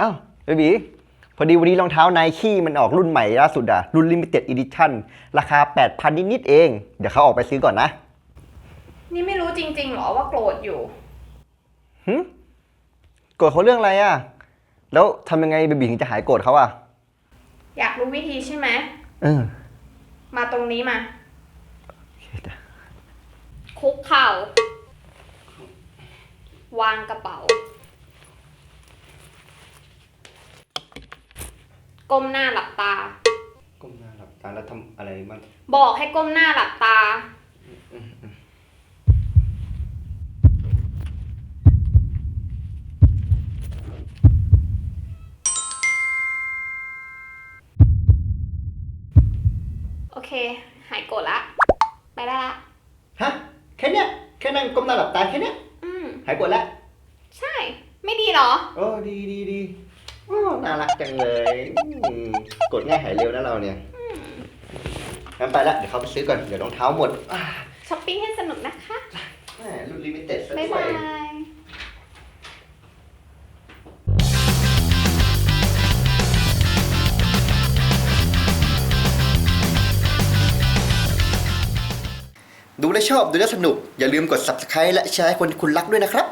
อ้าวเบบีพอดีวันนี้รองเท้าไนกี้มันออกรุ่นใหม่ล่าสุดอะรุ่นลิมิเต็ดอีดิชั่นราคา 8,000 นิดๆเอง เดี๋ยวเขาออกไปซื้อก่อนนะนี่ไม่รู้จริงๆเหรอว่าโกรธอยู่ หึโกรธเขาเรื่องอะไรอะแล้วทำยังไงเบบีถึงจะหายโกรธเขาอะอยากรู้วิธีใช่ไหม เออมาตรงนี้มาโอเคจ้ะคุกเข่า วางกระเป๋า ก้มหน้าหลับตา ก้มหน้าหลับตาแล้วทำอะไรบ้างบอกให้ก้มหน้าหลับตาโอเค หายโกรธละ ไปได้ละ ฮะแค่เนี้ยแค่นั่งก้มหน้าหลับตาแค่เนี้ยอืม หายโกรธแล้วใช่ ไม่ดีเหรอโอ้ดีดีดี โอ้น่ารักจังเลยอืมกดง่ายหายเร็วนะเราเนี่ยงั้นไปละ เดี๋ยวเขาไปซื้อก่อน เดี๋ยวรองเท้าหมดอ่าช้อปปิ้งให้สนุกนะคะ แหม่รุ่นลิมิเต็ดซะบ๊ายด้วบายยดูแลวชอบดูแลวสนุก อย่าลืมกด subscribe และแชร์ให้คนที่คุณรักด้วยนะครับ